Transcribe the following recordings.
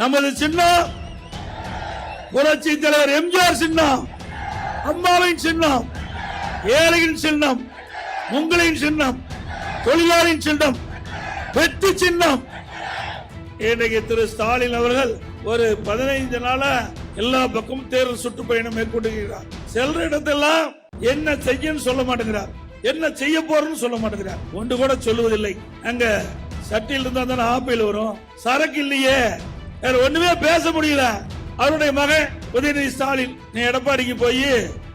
நமது சின்னம் புரட்சி தலைவர் எம்ஜிஆர் சின்னம் அம்மாவின் சின்னம் ஏழையின் சின்னம் உங்களின் சின்னம் தொழிலாளியின் சின்னம் வெற்றி சின்னம் இன்றைக்கு திரு ஸ்டாலின் அவர்கள் ஒரு பதினைந்து நாளா எல்லா பக்கமும் தேர்தல் சுற்றுப்பயணம் மேற்கொண்டிருக்கிறார். செல்ற இடத்தெல்லாம் என்ன செய்யன்னு சொல்ல மாட்டேங்கிறார். என்ன செய்ய போறன்னு சொல்ல மாட்டேங்கிறார். ஒன்று கூட சொல்லுவதில்லை. அங்க சட்டியில் இருந்தா தானே ஆப்பையில் வரும். சரக்கு இல்லையே. வேற ஒண்ணுமே பேச முடியல. அவருடைய மகன் உதயநிதி ஸ்டாலின் நீ எடப்பாடிக்கு போய்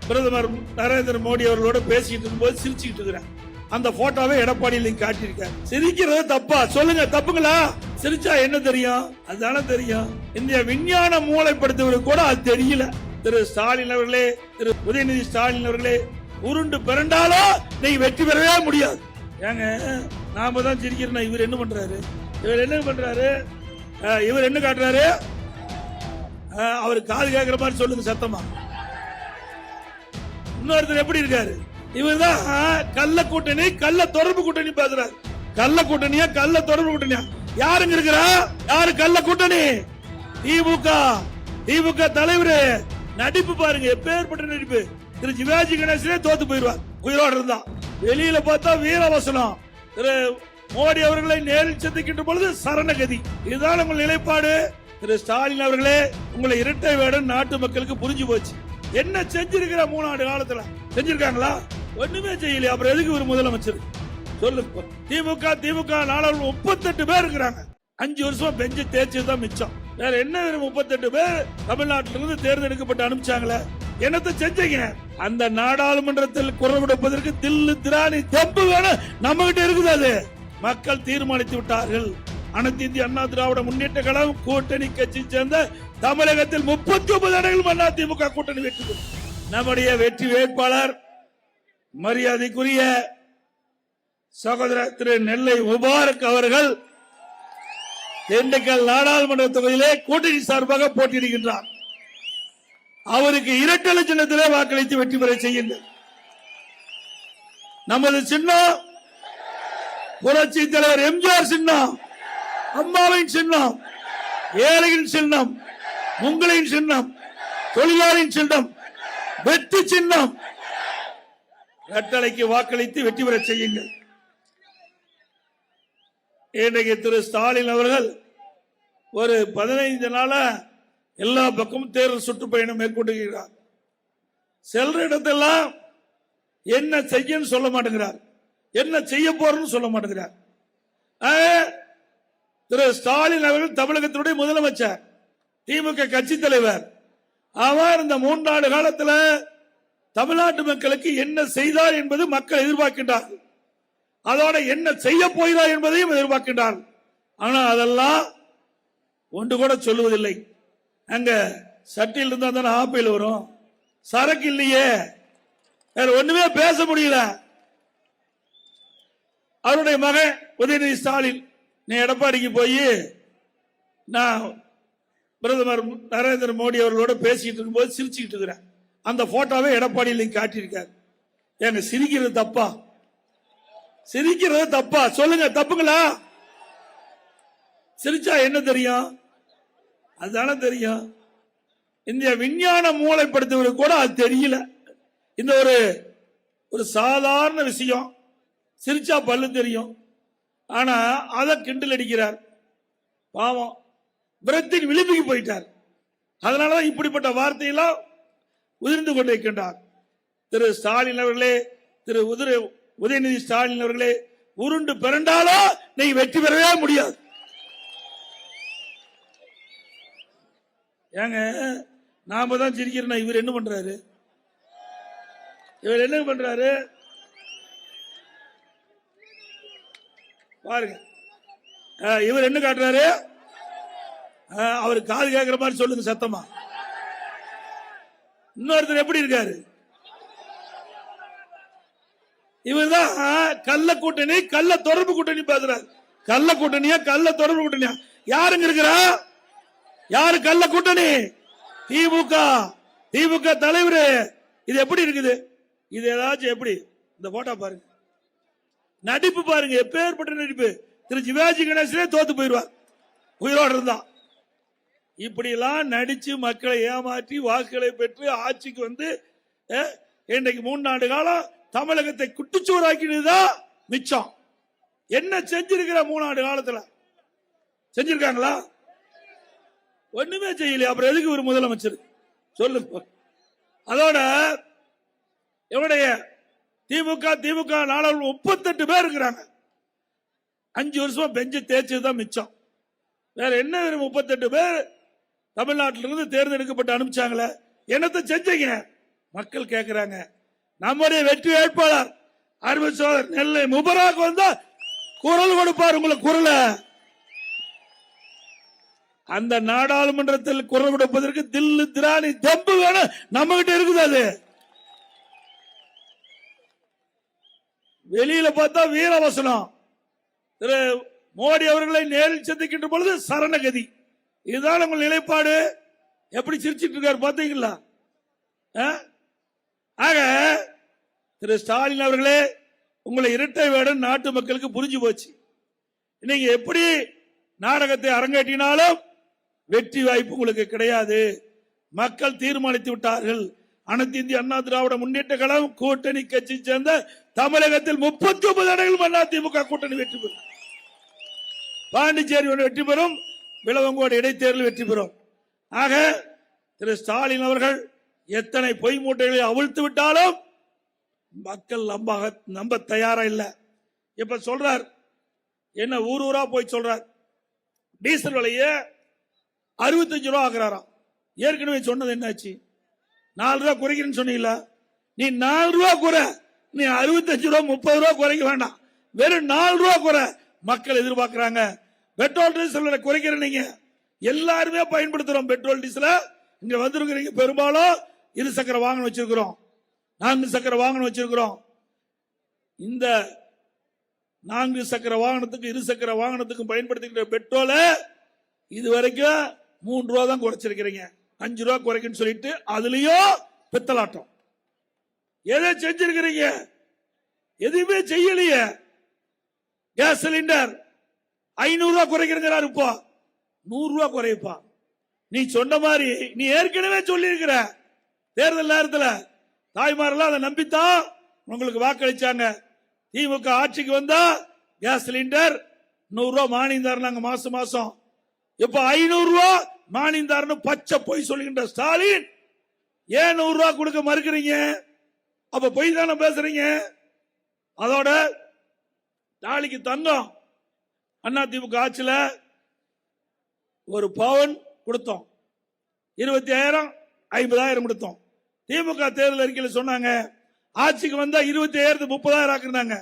பிரதமர் நரேந்திர மோடி அவர்களோட பேசிட்டு இருக்கும்போது சிரிச்சுக்கிட்டு இருக்கிறேன் அந்த போட்டோவை எடப்பாடியில் காட்டியிருக்காரு. சிரிக்கிறது தப்பா? சொல்லுங்க தப்புங்களா? சிரிச்சா என்ன தெரியும்? அதுதானே தெரியும். இந்திய விஞ்ஞான மூளைப்படுத்துவதற்கு கூட அது தெரியல. திரு ஸ்டாலின் அவர்களே திரு உதயநிதி ஸ்டாலின் அவர்களே உருண்டு பிறண்டாலும் நீங்க வெற்றி பெறவே முடியாது. ஏங்க நாம தான் சிரிக்கிறோம் இவர் என்ன பண்றாரு? இவர் என்ன பண்றாரு? இவர் என்ன காட்டுறாரு? அவர் காது கேட்கிற மாதிரி சொல்லுங்க சத்தமா. இன்னொருத்தர் எப்படி இருக்காரு? இவர்தான் கள்ள கூட்டணி கள்ள தொடர்பு கூட்டணி பேசுறாரு. கள்ள கூட்டணியா கள்ள தொடர்பு கூட்டணியா? யாருங்க இருக்கிறா? யாரு கள்ள கூட்டணி? திமுக. திமுக தலைவர். நடிப்பு பாருங்க எப்பேற்பட்ட நடிப்பு? திரு சிவாஜி கணேசனே தோத்து போயிருவார் உயிரோடு இருந்தா. வெளியில பார்த்தா வீரவசனம். திரு மோடி அவர்களை நேரில் சந்திக்கின்ற பொழுது சரணகதி. இதுதான் உங்கள் நிலைப்பாடு. திரு ஸ்டாலின் அவர்களே உங்களை இரட்டை வேடம் நாட்டு மக்களுக்கு புரிஞ்சு போச்சு. என்ன செஞ்சிருக்கிற மூணு ஆண்டு காலத்துல? செஞ்சிருக்காங்களா? ஒண்ணுமே செய்யல அப்புறம் எதுக்கு ஒரு முதலமைச்சர்? சொல்லுங்க திமுக திமுக நாடாளுமன்ற முப்பத்தெட்டு பேர் இருக்கிறாங்க. அஞ்சு வருஷமா பெஞ்சு தேய்ச்சது தான் மிச்சம். வேற என்ன வேணும் முப்பத்தெட்டு பேர் தமிழ்நாட்டில இருந்து தேர்ந்தெடுக்கப்பட்டு அனுப்பிச்சாங்களே? என்னத்தை செஞ்சீங்க? அந்த நாடாளுமன்றத்தில் குரல் கொடுப்பதற்கு தில்லு திராணி தெம்பு வேணும். நம்ம கிட்ட இருக்குது அது. மக்கள் தீர்மானித்து விட்டார்கள். அனைத்து இந்திய அண்ணா திராவிட முன்னேற்ற கழகம் கூட்டணி கட்சி சேர்ந்த தமிழகத்தில் முப்பத்தி ஒன்பது இடங்களும் அதிமுக திமுக கூட்டணி வெற்றி நம்முடைய வெற்றி வேட்பாளர் மரியாதைக்குரிய சகோதரர் திரு நெல்லை முபாரக் அவர்கள் திண்டுக்கல் நாடாளுமன்ற தொகுதியிலே கூட்டணி சார்பாக போட்டியிடுகின்றார். அவருக்கு இரட்டை சின்னத்திலே வாக்களித்து வெற்றி பெற செய்யுங்கள் நமது சின்னம் புரட்சி தலைவர் எம்ஜிஆர் சின்னம் அம்மாவின் சின்னம் ஏழையின் சின்னம் உங்களின் சின்னம் தொழிலாளியின் சின்னம் வெற்றி சின்னம். கட்டளைக்கு வாக்களித்து வெற்றி பெற செய்யுங்கள். இன்றைக்கு திரு ஸ்டாலின் அவர்கள் ஒரு பதினைந்து நாளா எல்லா பக்கமும் தேர்தல் சுற்றுப்பயணம் மேற்கொண்டுகிறார் செல்ற இடத்தெல்லாம் என்ன செய்யன்னு சொல்ல மாட்டேங்கிறார். என்ன செய்ய போறன்னு சொல்ல மாட்டேங்கிறார். திரு ஸ்டாலின் அவர்கள் தமிழகத்தினுடைய முதலமைச்சர் திமுக கட்சி தலைவர். அவர் இந்த மூன்றாண்டு காலத்தில் தமிழ்நாட்டு மக்களுக்கு என்ன செய்தார் என்பது மக்கள் எதிர்பார்க்கின்றார். அதோட என்ன செய்ய போகிறார் என்பதையும் எதிர்பார்க்கின்றார். ஆனால் அதெல்லாம் ஒன்று கூட சொல்லுவதில்லை. அங்க சட்டியில் இருந்தா தானே ஆப்பையில் வரும். சரக்கு இல்லையே. வேற ஒண்ணுமே பேச முடியல. அவருடைய மகன் உதயநிதி ஸ்டாலின். நீ எடப்பாடிக்கு போய் நான் பிரதமர் நரேந்திர மோடி அவர்களோட பேசிட்டு இருக்கும்போது சிரிச்சுக்கிட்டு இருக்கிறேன். அந்த போட்டோவை எடப்பாடியில் காட்டியிருக்காரு. ஏங்க சிரிக்கிறது தப்பா? சிரிக்கிறது தப்பா? சொல்லுங்க தப்புங்களா? சிரிச்சா என்ன தெரியும்? அதுதானே தெரியும். இந்திய விஞ்ஞான மூளைப்படுத்துவதற்கு கூட அது தெரியல. இந்த ஒரு ஒரு சாதாரண விஷயம். சிரிச்சா பல்லு தெரியும். ஆனா அதை கிண்டல் அடிக்கிறார். பாவம். பிரத்தின் விளிம்புக்கு போயிட்டார். அதனாலதான் இப்படிப்பட்ட வார்த்தையெல்லாம் உதிர்ந்து கொண்டிருக்கின்றார் திரு ஸ்டாலின் அவர்களே திரு உதிர உதயநிதி ஸ்டாலின் அவர்களே உருண்டு பிறண்டாலும் நீங்க வெற்றி பெறவே முடியாது. ஏங்க நாம தான் சிரிக்கிறோம் இவர் என்ன பண்றாரு? இவர் என்ன பண்றாரு? பாருங்க. இவர் என்ன காட்டுறாரு? அவர் காது கேட்கிற மாதிரி சொல்லுங்க சத்தமா. இன்னொருத்தர் எப்படி இருக்காரு? இவர்தான் கள்ள கூட்டணி கள்ள தொடர்பு கூட்டணி பேசுறாரு. கள்ள கூட்டணியா கள்ள தொடர்பு கூட்டணியா? யாருங்க இருக்கிறா? யாரு கள்ள கூட்டணி? திமுக. திமுக தலைவர். இது எப்படி இருக்குது? இது ஏதாச்சும் எப்படி? இந்த போட்டோ பாருங்க. நடிப்பு பாருங்க எப்பேற்பட்ட நடிப்பு. திரு சிவாஜி கணேசனே தோத்து போயிருவார் உயிரோடு இருந்தான் இப்படியெல்லாம் நடிச்சு மக்களை ஏமாற்றி வாக்குகளை பெற்று ஆட்சிக்கு வந்து இன்னைக்கு இன்றைக்கு மூணு ஆண்டு காலம் தமிழகத்தை குட்டிச்சுவராக்கினதுதான் மிச்சம். என்ன செஞ்சிருக்கிற மூணு ஆண்டு காலத்துல? செஞ்சிருக்காங்களா? ஒண்ணுமே செய்யலையா. அப்புறம் எதுக்கு ஒரு முதலமைச்சர்? சொல்லுங்க. அதோட இவனுடைய திமுக திமுக நாடாளுமன்ற முப்பத்தெட்டு பேர் இருக்கிறாங்க. அஞ்சு வருஷமா பெஞ்சு தேய்ச்சதுதான் மிச்சம். வேற என்ன வேணும் முப்பத்தெட்டு பேர்? தமிழ்நாட்டில இருந்து தேர்ந்தெடுக்கப்பட்டு அனுப்பிச்சாங்களே. என்னத்தை செஞ்சீங்க? மக்கள் கேட்கிறாங்க நம்முடைய வெற்றி வேட்பாளர் அருமை சோதர் நெல்லை முபராக வந்தா குரல் கொடுப்பார் உங்களுக்கு குரலை. அந்த நாடாளுமன்றத்தில் குரல் கொடுப்பதற்கு தில்லு திராணி தெம்பு வேணும். நம்ம கிட்ட இருக்குது அது. வெளியில பார்த்தா வீரவசனம். திரு மோடி அவர்களை நேரில் சந்திக்கின்ற பொழுது சரணகதி. இதுதான் உங்கள் நிலைப்பாடு. எப்படி சிரிச்சிட்டு இருக்காரு பாத்தீங்களா? ஆ? ஆக திரு ஸ்டாலின் அவர்களே உங்களை இரட்டை வேடம் நாட்டு மக்களுக்கு புரிஞ்சு போச்சு. நீங்க எப்படி நாடகத்தை அரங்கேற்றினாலும் வெற்றி வாய்ப்பு உங்களுக்கு கிடையாது. மக்கள் தீர்மானித்து விட்டார்கள். அனைத்து இந்திய அண்ணா திராவிட முன்னேற்ற கழகம் கூட்டணி கட்சி சேர்ந்த தமிழகத்தில் முப்பத்தி ஒன்பது இடங்களும் அதிமுக திமுக கூட்டணி வெற்றி பெறும். பாண்டிச்சேரி ஒன்று வெற்றி பெறும் விளவங்கோடு இடைத்தேர்தல் வெற்றி பெறும். ஆக திரு ஸ்டாலின் அவர்கள் எத்தனை பொய் மூட்டைகளை அவிழ்த்து விட்டாலும் மக்கள் நம்ப நம்ப தயாரா இல்லை. இப்ப சொல்றார் என்ன ஊர் ஊரா போய் சொல்றார். டீசல் விலைய அறுபத்தஞ்சு ரூபா ஆக்குறாராம் ஏற்கனவே சொன்னது என்னாச்சு? நாலு ரூபா குறைக்கிறேன்னு சொன்னீங்களா நீ நாலு ரூபா குறை. நீ அறுபத்தஞ்சு ரூபா முப்பது ரூபா குறைக்க வேண்டாம். வெறும் நாலு ரூபா குறை மக்கள் எதிர்பார்க்கிறாங்க. பெட்ரோல் டீசல் குறைக்கிற நீங்க. எல்லாருமே பயன்படுத்துறோம் பெட்ரோல் டீசல. இங்க வந்திருக்கிறீங்க பெரும்பாலும் இரு சக்கர வாகனம் வச்சிருக்கிறோம். நான்கு சக்கர வாகனம் வச்சிருக்கிறோம். இந்த நான்கு சக்கர வாகனத்துக்கு இரு சக்கர வாகனத்துக்கும் பயன்படுத்திக்கிற பெட்ரோலை இது வரைக்கும் மூன்று ரூபா தான் குறைச்சிருக்கிறீங்க. அஞ்சு ரூபா குறைக்குன்னு சொல்லிட்டு அதுலயும் பித்தலாட்டம். எதை செஞ்சிருக்கிறீங்க? எதுவுமே செய்யலையே. கேஸ் சிலிண்டர் ஐநூறு ரூபா குறைக்கிறாரு இப்போ. நூறு ரூபா குறைப்பா. நீ சொன்ன மாதிரி நீ ஏற்கனவே சொல்லி இருக்கிற தேர்தல் நேரத்தில் தாய்மாரெல்லாம் அதை நம்பித்தான் உங்களுக்கு வாக்களிச்சாங்க. திமுக ஆட்சிக்கு வந்தா கேஸ் சிலிண்டர் நூறு ரூபா மானியம் தரலாங்க மாசம் மாசம். இப்ப ஐநூறு ரூபா மானியம் பச்சை பொய் சொல்லுகின்ற ஸ்டாலின் ஏன் நூறு ரூபா கொடுக்க மறுக்கிறீங்க? அப்ப பொய் தானே பேசுறீங்க? அதோட நாளைக்கு தங்கம். அண்ணா திமுக ஆட்சியில் ஒரு பவுன் கொடுத்தோம். இருபத்தி ஆயிரம் ஐம்பதாயிரம் கொடுத்தோம். திமுக தேர்தல் அறிக்கையில் சொன்னாங்க ஆட்சிக்கு வந்தா இருபத்தி ஆயிரத்து முப்பதாயிரம் ஆக்குனாங்க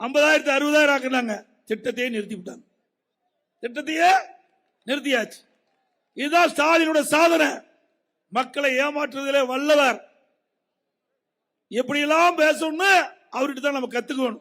ஐம்பதாயிரத்து அறுபதாயிரம் ஆக்குனாங்க திட்டத்தையே நிறுத்தி விட்டாங்க திட்டத்தையே நிறுத்தியாச்சு. இதுதான் ஸ்டாலினோட சாதனை. மக்களை ஏமாற்றுறதிலே வல்லவர். எப்படியெல்லாம் பேசணும்னு அவர்கிட்ட தான் நம்ம கத்துக்கணும்.